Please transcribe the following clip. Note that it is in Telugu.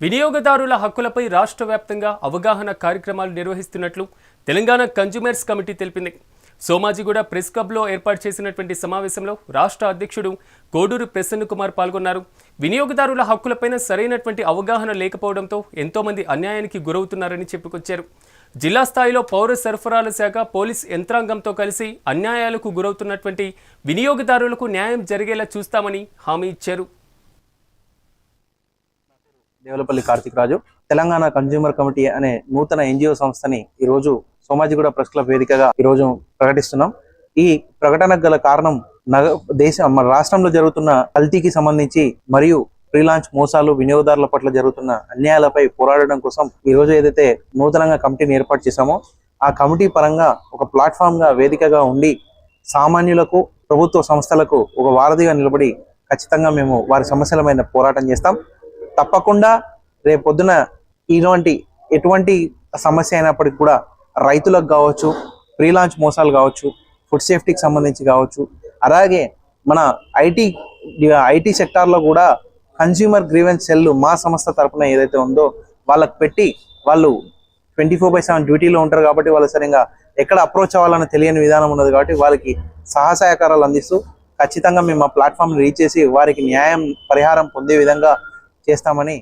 వినియోగదారుల హక్కులపై రాష్ట్ర వ్యాప్తంగా అవగాహన కార్యక్రమాలు నిర్వహిస్తున్నట్లు తెలంగాణ కన్జ్యూమర్స్ కమిటీ తెలిపింది. సోమాజిగూడ ప్రెస్ క్లబ్లో ఏర్పాటు చేసినటువంటి సమావేశంలో రాష్ట్ర అధ్యక్షుడు కోడూరు ప్రసన్న కుమార్ పాల్గొన్నారు. వినియోగదారుల హక్కులపైన సరైనటువంటి అవగాహన లేకపోవడంతో ఎంతోమంది అన్యాయానికి గురవుతున్నారని చెప్పుకొచ్చారు. జిల్లా స్థాయిలో పౌర సరఫరాల శాఖ పోలీస్ యంత్రాంగంతో కలిసి అన్యాయాలకు గురవుతున్నటువంటి వినియోగదారులకు న్యాయం జరిగేలా చూస్తామని హామీ ఇచ్చారు. దేవులపల్లి కార్తిక్ రాజు తెలంగాణ కన్జ్యూమర్ కమిటీ అనే నూతన ఎన్జిఓ సంస్థని ఈ రోజు సోమాజిగూడ ప్రెస్ క్లబ్ వేదికగా ఈ రోజు ప్రకటిస్తున్నాం. ఈ ప్రకటనకు గల కారణం నగ దేశ మన రాష్ట్రంలో జరుగుతున్న కల్తీకి సంబంధించి మరియు ఫ్రీలాన్స్ మోసాలు వినియోగదారుల పట్ల జరుగుతున్న అన్యాయాలపై పోరాడడం కోసం ఈ రోజు ఏదైతే నూతనంగా కమిటీని ఏర్పాటు చేశామో ఆ కమిటీ పరంగా ఒక ప్లాట్ఫామ్గా వేదికగా ఉండి సామాన్యులకు ప్రభుత్వ సంస్థలకు ఒక వారధిగా నిలబడి ఖచ్చితంగా మేము వారి సమస్యల మీద పోరాటం చేస్తాం. తప్పకుండా రేపొద్దున ఇటువంటి ఎటువంటి సమస్య అయినప్పటికీ కూడా రైతులకు కావచ్చు ఫ్రీలాంచ్ మోసాలు కావచ్చు ఫుడ్ సేఫ్టీకి సంబంధించి కావచ్చు అలాగే మన ఐటీ ఐటీ సెక్టార్లో కూడా కన్స్యూమర్ గ్రీవెన్స్ సెల్ మా సంస్థ తరపున ఏదైతే ఉందో వాళ్ళకు పెట్టి వాళ్ళు ట్వంటీ ఫోర్ బై సెవెన్ డ్యూటీలో ఉంటారు కాబట్టి వాళ్ళు సరిగా ఎక్కడ అప్రోచ్ అవ్వాలని తెలియని విధానం ఉన్నది కాబట్టి వాళ్ళకి సహసహకారాలు అందిస్తూ ఖచ్చితంగా మేము మా ప్లాట్ఫామ్ రీచ్ చేసి వారికి న్యాయం పరిహారం పొందే విధంగా చేస్తామని